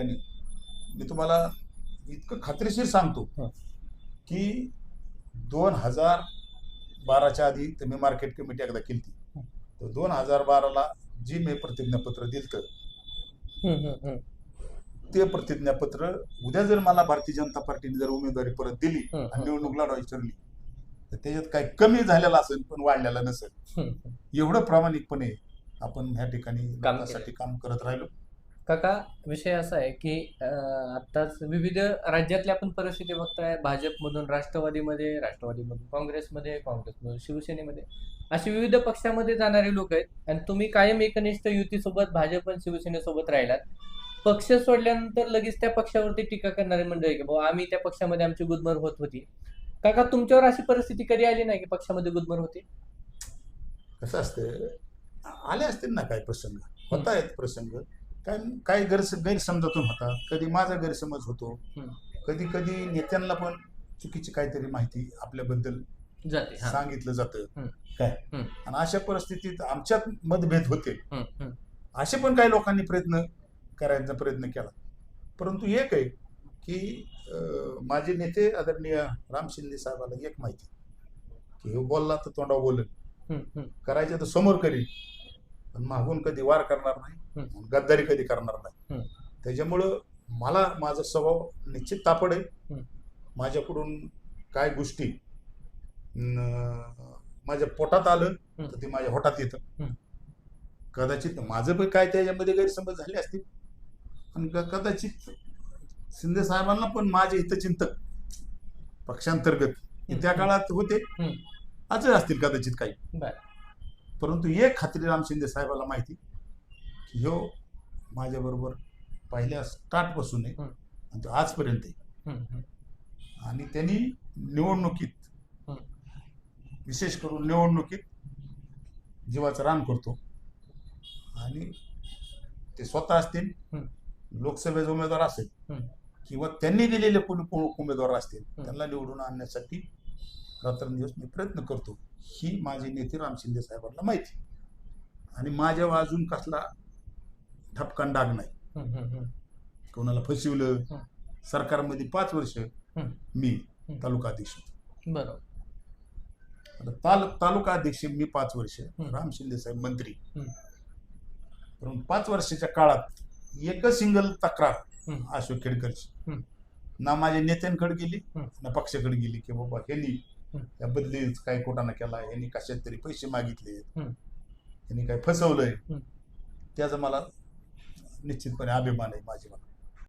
मी तुम्हाला इतकं खात्रीशीर सांगतो. की दोन हजार बाराच्या आधी तर मी मार्केट कमिटी एकदा केली. तर दोन हजार बाराला जी मी प्रतिज्ञापत्र दिलं. ते प्रतिज्ञापत्र उद्या जर मला भारतीय जनता पार्टीने जर उमेदवारी परत दिली आणि. निवडणूक लढवायची ठरली तर त्याच्यात काही कमी झालेलं असेल पण वाढलेलं नसेल. एवढं प्रामाणिकपणे आपण ह्या ठिकाणी काम करत राहिलो काका विषय असा आहे की अं, आत्ताच विविध राज्यातल्या आपण परिस्थिती बघताय. भाजपमधून राष्ट्रवादीमध्ये राष्ट्रवादीमधून काँग्रेसमध्ये काँग्रेसमधून शिवसेनेमध्ये. अशी विविध पक्षामध्ये जाणारे लोक आहेत. आणि तुम्ही कायम एकनिष्ठ युतीसोबत भाजप आणि शिवसेनेसोबत राहिलात. पक्ष सोडल्यानंतर लगेच त्या पक्षावरती टीका करणारे मंडळी की बाबा आम्ही त्या पक्षामध्ये आमची गुदमर होत होती. काका तुमच्यावर अशी परिस्थिती कधी आली नाही की पक्षामध्ये गुदमर होती? कसं असतं? आले असतील ना काही प्रसंग. होता आहेत प्रसंग. काय काही गैरस गैरसमजातून होतात कधी माझा गैरसमज होतो. कधी कधी नेत्यांना पण चुकीची काहीतरी माहिती आपल्याबद्दल जाते हा. सांगितलं जातं. काय हम्म. आणि अशा परिस्थितीत आमच्यात मतभेद होते हम्म, हम्म. असे पण काही लोकांनी प्रयत्न करायचा प्रयत्न केला परंतु एक आहे की अं, माझे नेते आदरणीय राम शिंदे साहेबाला एक माहिती की हे बोलला तर तोंडावर बोलेल हम्म, हम्म. करायचं तर समोर करील पण मागून कधी वार करणार नाही गद्दारी कधी करणार नाही. त्याच्यामुळं मला माझा स्वभाव निश्चित तापड आहे. माझ्याकडून काय गोष्टी माझ्या पोटात आलं. तर ते माझ्या होटात येतं. कदाचित माझं पण काय त्याच्यामध्ये गैरसमज झाले असतील आणि कदाचित शिंदे साहेबांना पण माझे हितचिंतक पक्षांतर्गत त्या. काळात होते. आजही असतील कदाचित काही. परंतु एक खात्री राम शिंदे साहेबाला माहिती की ह्यो माझ्याबरोबर पहिल्या स्टार्टपासून आहे. आणि तो आजपर्यंत आहे. आणि त्यांनी निवडणुकीत. विशेष करून निवडणुकीत जीवाचं रान करतो आणि ते स्वतः असतील. लोकसभेचे उमेदवार असेल. किंवा त्यांनी दिलेले कोणी उमेदवार असतील. त्यांना निवडून आणण्यासाठी रात्रंदिवस मी प्रयत्न करतो ही माझी नेते राम शिंदे साहेबांना माहिती आणि माझ्यावर अजून कसला ठपकान डाग नाही. कोणाला फसवलं. सरकारमध्ये पाच वर्ष. मी. तालुका अध्यक्ष होतो. बरोबर ताल तालुका अध्यक्ष मी पाच वर्ष. राम शिंदे साहेब मंत्री. परंतु पाच वर्षाच्या काळात एकच सिंगल तक्रार. अशोक खेडकरची. ना माझ्या नेत्यांकडे गेली. ना पक्षाकडे गेली की बाबा ह्यांनी हं. या बदलीच काही कोटाना केला यांनी कशात तरी पैसे मागितले. यांनी काही फसवलंय. त्याचा मला निश्चितपणे अभिमान आहे माझी मला